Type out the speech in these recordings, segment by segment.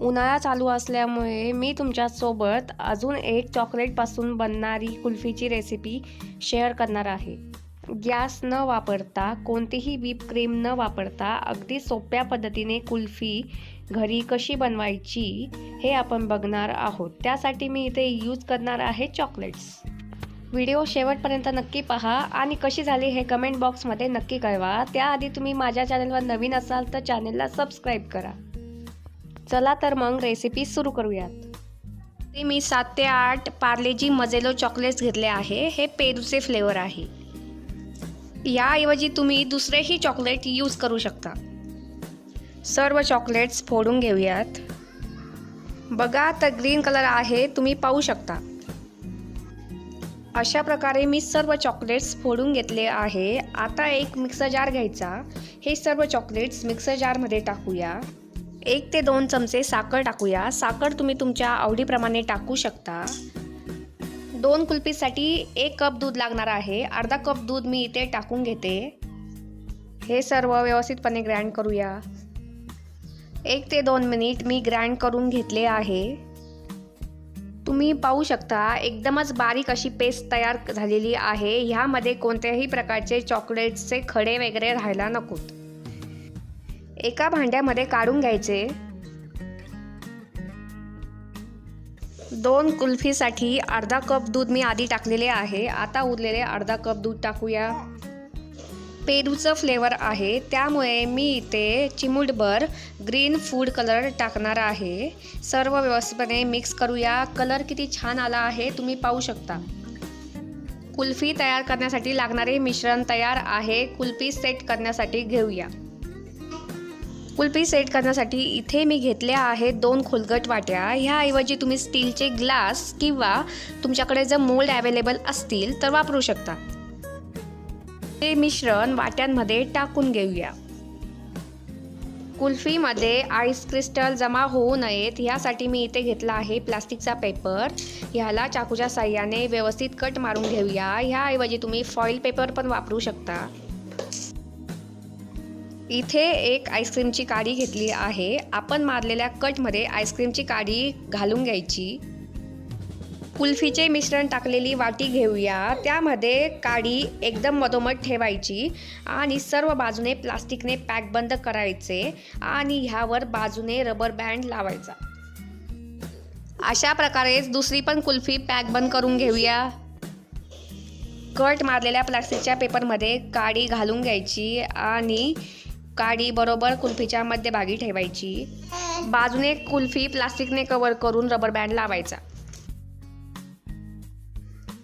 उन्हाळा चालू असल्यामुळे मी तुमच्यासोबत अजून एक चॉकलेटपासून बनणारी कुल्फीची रेसिपी शेअर करणार आहे. गॅस न वापरता कोणतीही व्हीप क्रीम न वापरता अगदी सोप्या पद्धतीने कुल्फी घरी कशी बनवायची हे आपण बघणार आहोत. त्यासाठी मी इथे यूज करणार आहे चॉकलेट्स व्हिडिओ शेवटपर्यंत नक्की पहा आणि कशी झाली हे कमेंट बॉक्समध्ये नक्की कळवा. त्याआधी तुम्ही माझ्या चॅनलवर नवीन असाल तर चॅनलला सबस्क्राईब करा. चला तर मग रेसिपी सुरू करूयात. ते मी सात ते आठ पार्लेजी मजेलो चॉकलेट्स घेतले आहे हे पेरूचे फ्लेवर आहे. याऐवजी तुम्ही दुसरेही चॉकलेट यूज करू शकता. सर्व चॉकलेट्स फोडून घेऊयात. बघा तर ग्रीन कलर आहे तुम्ही पाहू शकता. अशा प्रकारे मी सर्व चॉकलेट्स फोडून घेतले आहे. आता एक मिक्सर जार घ्यायचा. हे सर्व चॉकलेट्स मिक्सर जारमध्ये टाकूया. एक ते दोन चमचे साखर टाकूया. साखर तुम्ही तुमच्या आवडीप्रमाणे टाकू शकता. दोन कुल्फीसाठी एक कप दूध लागणार आहे. अर्धा कप दूध मी इथे टाकून घेते. हे सर्व व्यवस्थितपणे ग्राइंड करूया. एक ते दोन मिनिट मी ग्राइंड करून घेतले आहे. तुम्ही पाहू शकता एकदमच बारीक अशी पेस्ट तयार झालेली आहे. ह्यामध्ये कोणत्याही प्रकारचे चॉकलेट्सचे खडे वगैरे राहायला नकोत. एका भांड्यामध्ये काढून घ्यायचे. दोन कुल्फीसाठी अर्धा कप दूध मी आधी टाकलेले आहे. आता उरलेले अर्धा कप दूध टाकूया. पेरूचं फ्लेवर आहे. त्यामुळे मी इथे चिमुटभर ग्रीन फूड कलर टाकणार आहे. सर्व व्यवस्थितपणे मिक्स करूया. कलर किती छान आला आहे तुम्ही पाहू शकता. कुल्फी तयार करण्यासाठी लागणारे मिश्रण तयार आहे. कुल्फी सेट करण्यासाठी घेऊया. कुल्फी सेट करण्यासाठी इथे मी घेतल्या आहेत दोन खोलगट वाट्या. ह्याऐवजी तुम्ही स्टीलचे ग्लास किंवा तुमच्याकडे जर मोल्ड अवेलेबल असतील तर वापरू शकता. हे मिश्रण वाट्यांमध्ये टाकून घेऊया. कुल्फीमध्ये आईस क्रिस्टल जमा होऊ नयेत ह्यासाठी मी इथे घेतला आहे प्लास्टिकचा पेपर. ह्याला चाकूच्या साह्याने व्यवस्थित कट मारून घेऊया. ह्याऐवजी तुम्ही फॉईल पेपर पण वापरू शकता. इथे एक आईस्क्रीमची काडी घेतली आहे. आपण मारलेल्या कटमध्ये आईस्क्रीमची काडी घालून घ्यायची. कुल्फीचे मिश्रण टाकलेली वाटी घेऊया. त्यामध्ये काडी एकदम मधोमध ठेवायची आणि सर्व बाजूने प्लास्टिकने पॅक बंद करायचे आणि ह्यावर बाजूने रबर बँड लावायचा. अशा प्रकारेच दुसरी पण कुल्फी पॅक बंद करून घेऊया. कट मारलेल्या प्लास्टिकच्या पेपरमध्ये काडी घालून घ्यायची आणि काडी बरोबर कुल्फीच्या मध्यभागी ठेवायची. बाजूने कुल्फी प्लास्टिकने कवर करून रबर बँड लावायचा.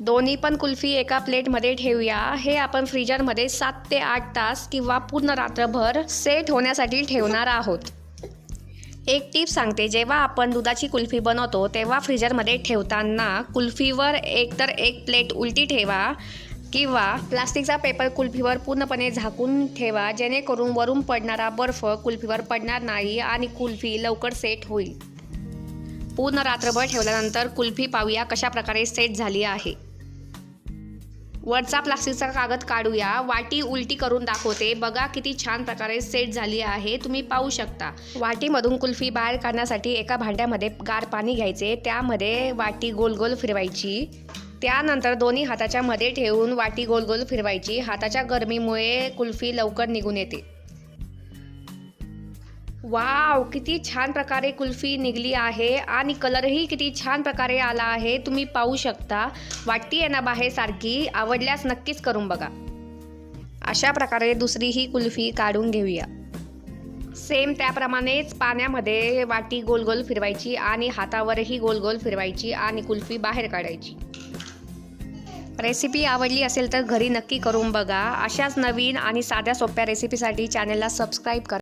दोन्ही पण कुल्फी एका प्लेटमध्ये ठेवूया. हे आपण फ्रीजरमध्ये सात ते आठ तास किंवा पूर्ण रात्रभर सेट होण्यासाठी ठेवणार आहोत. एक टीप सांगते. जेव्हा आपण दुधाची कुल्फी बनवतो तेव्हा फ्रीजरमध्ये ठेवताना कुल्फीवर एकतर एक प्लेट उलटी ठेवा. किंवा प्लास्टिकचा पेपर कुल्फीवर पूर्णपणे झाकून ठेवा जेणेकरून वरून पडणारा बर्फ कुल्फीवर पडणार नाही आणि कुल्फी लवकर सेट होईल. पूर्ण रात्रभर ठेवल्यानंतर कुल्फी पाहूया कशा प्रकारे सेट झाली आहे. वरचा प्लास्टिकचा कागद काढूया. वाटी उलटी करून दाखवते. बघा किती छान प्रकारे सेट झाली आहे. तुम्ही पाहू शकता. वाटीमधून कुल्फी बाहेर काढण्यासाठी एका भांड्यामध्ये गार पाणी घ्यायचे. त्यामध्ये वाटी गोल गोल फिरवायची. त्यानंतर दोन्ही हाताच्या मध्ये ठेवून वाटी गोल गोल फिरवायची. हाताच्या गरमीमुळे कुल्फी लवकर निघून येते. वाव किती छान प्रकारे कुल्फी निघली आहे आणि कलरही किती छान प्रकारे आला आहे. तुम्ही पाहू शकता. वाटती आहे ना बाहेर सारखी. आवडल्यास नक्कीच करून बघा. अशा प्रकारे दुसरीही कुल्फी काढून घेऊया. सेम त्याप्रमाणेच पाण्यामध्ये वाटी गोल गोल फिरवायची आणि हातावरही गोल गोल फिरवायची आणि कुल्फी बाहेर काढायची. रेसिपी आवडली असेल तर घरी नक्की करून बघा. अशाच नवीन आणि साध्या सोप्या रेसिपीसाठी चॅनलला सबस्क्राईब करा.